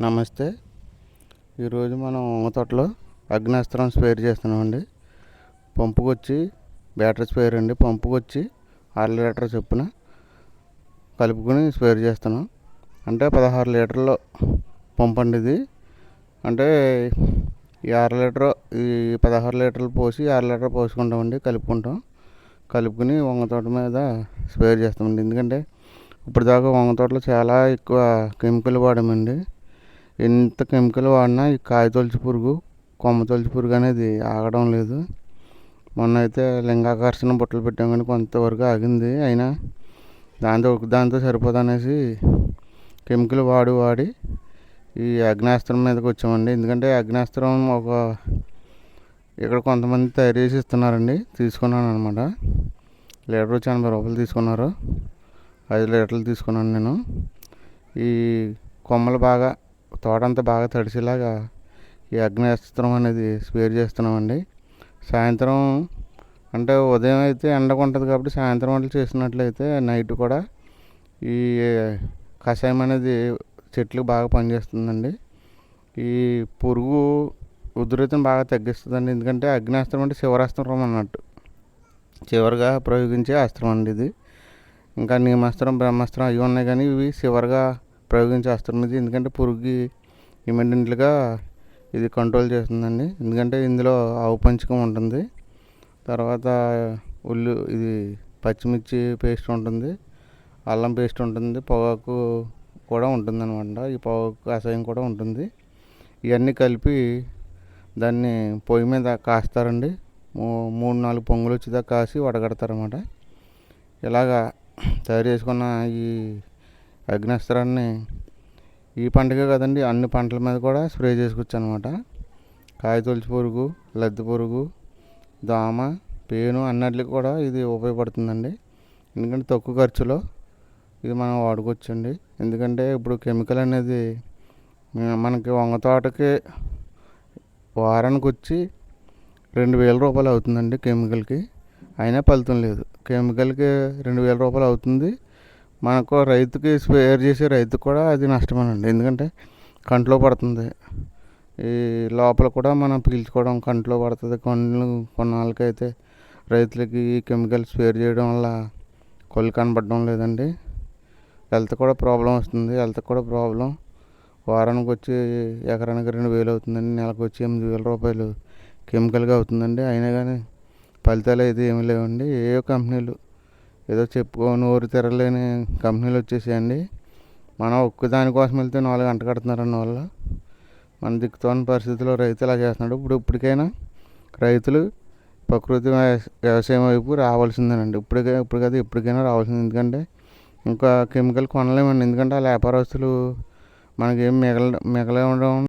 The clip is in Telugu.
నమస్తే. ఈరోజు మనం వంగ తోటలో అగ్నాస్త్రం స్పేర్ చేస్తున్నామండి. పంపుకొచ్చి బ్యాటరీ స్పేర్ అండి. పంపుకొచ్చి అర ఆరు లీటర్ చొప్పున కలుపుకొని స్పేర్ చేస్తున్నాం. అంటే పదహారు లీటర్ల పంపండి అండి ఇది. అంటే ఈ ఆరు లీటర్ ఈ పదహారు లీటర్లు పోసి ఆరు లీటర్ పోసుకుంటామండి కలుపుకుంటాం. కలుపుకుని వంగ తోట మీద స్ప్రేర్ చేస్తామండి. ఎందుకంటే ఇప్పటిదాకా వంగ తోటలో చాలా ఎక్కువ కెమికల్ వాడమండి. ఎంత కెమికల్ వాడినా ఈ కాయ తొలిచి పురుగు కొమ్మ తొలిచి పురుగు అనేది ఆగడం లేదు. మొన్న అయితే లింగాకర్షణ బుట్టలు పెట్టాం కానీ కొంతవరకు ఆగింది. అయినా దాంతో దాంతో సరిపోదు అనేసి కెమికల్ వాడి వాడి ఈ అగ్నాస్త్రం మీదకి వచ్చామండి. ఎందుకంటే అగ్నాస్త్రం ఒక ఇక్కడ కొంతమంది తయారు చేసి ఇస్తున్నారండి. తీసుకున్నాను అనమాట లీటర్ వచ్చి ఎనభై రూపాయలు తీసుకున్నారు. ఐదు లీటర్లు తీసుకున్నాను నేను. ఈ కొమ్మలు బాగా తోటంతా బాగా తడిసేలాగా ఈ అగ్నేస్త్రం అనేది స్ప్రే చేస్తున్నామండి. సాయంత్రం అంటే ఉదయం అయితే ఎండగా ఉంటుంది కాబట్టి సాయంత్రం వంటలు చేసినట్లయితే నైట్ కూడా ఈ కషాయం అనేది చెట్లు బాగా పనిచేస్తుందండి. ఈ పురుగు ఉధృతిని బాగా తగ్గిస్తుందండి. ఎందుకంటే అగ్నేస్త్రం అంటే శివరాస్త్రం అన్నట్టు. చివరిగా ప్రయోగించే అస్త్రం అండి ఇది. ఇంకా నీమాస్త్రం బ్రహ్మాస్త్రం అవి ఉన్నాయి కానీ ఇవి చివరిగా ప్రయోగం చేస్తున్నది. ఎందుకంటే పురుగుకి ఇమీడియట్గా ఇది కంట్రోల్ చేస్తుందండి. ఎందుకంటే ఇందులో ఆవు పంచకం ఉంటుంది. తర్వాత ఉల్లి ఇది పచ్చిమిర్చి పేస్ట్ ఉంటుంది. అల్లం పేస్ట్ ఉంటుంది. పొగాకు కూడా ఉంటుంది అనమాట ఈ పొగాకు కషాయం కూడా ఉంటుంది. ఇవన్నీ కలిపి దాన్ని పొయ్యి మీద కాస్తారండి. మూడు నాలుగు పొంగులు వచ్చేదాకా కాసి వడగడతారన్నమాట. ఇలాగా తయారు చేసుకున్న ఈ అగ్నేస్త్రాన్ని ఈ పంటకే కదండి అన్ని పంటల మీద కూడా స్ప్రే చేసుకోవచ్చు అనమాట కాయ తొలిచి పురుగు లద్దె పురుగు దోమ పేను అన్నిటికి కూడా ఇది ఉపయోగపడుతుందండి. ఎందుకంటే తక్కువ ఖర్చులో ఇది మనం వాడుకోవచ్చండి. ఎందుకంటే ఇప్పుడు కెమికల్ అనేది మనకి వంగ తోటకి వారానికి వచ్చి రెండు వేల రూపాయలు అవుతుందండి కెమికల్కి. అయినా ఫలితం లేదు. కెమికల్కి రెండు వేల రూపాయలు అవుతుంది. మనకు రైతుకి స్పేర్ చేసే రైతుకు కూడా అది నష్టమేనండి. ఎందుకంటే కంట్లో పడుతుంది. ఈ లోపల కూడా మనం పీల్చుకోవడం కంట్లో పడుతుంది. కొన్ని కొన్నాళ్ళకైతే రైతులకి ఈ స్పేర్ చేయడం వల్ల కొలు కనబడడం లేదండి. హెల్త్ కూడా ప్రాబ్లం వస్తుంది. హెల్త్ కూడా ప్రాబ్లం. వారానికి వచ్చి ఎకరానికి రెండు వేలు అవుతుందండి. నెలకు వచ్చి ఎనిమిది వేల రూపాయలు కెమికల్గా అవుతుందండి. అయినా కానీ ఫలితాలు అయితే ఏమీ లేవండి. ఏ కంపెనీలు ఏదో చెప్పుకో నోరు తిరగలేని కంపెనీలు వచ్చేసాయండి. మనం ఒక్కదానికోసం వెళ్తే నాలుగు గంట కడుతున్నారన్న వాళ్ళు. మన దిక్కుతోని పరిస్థితిలో రైతు ఇలా చేస్తున్నాడు? ఇప్పుడు ఇప్పటికైనా రైతులు ప్రకృతి వ్యవసాయం వైపు రావాల్సిందేనండి. ఇప్పటికే ఇప్పుడు కదా ఇప్పటికైనా రావాల్సింది. ఎందుకంటే ఇంకా కెమికల్ కొనలేమండి. ఎందుకంటే ఆ వ్యాపారస్తులు మనకేం మిగల మిగలడం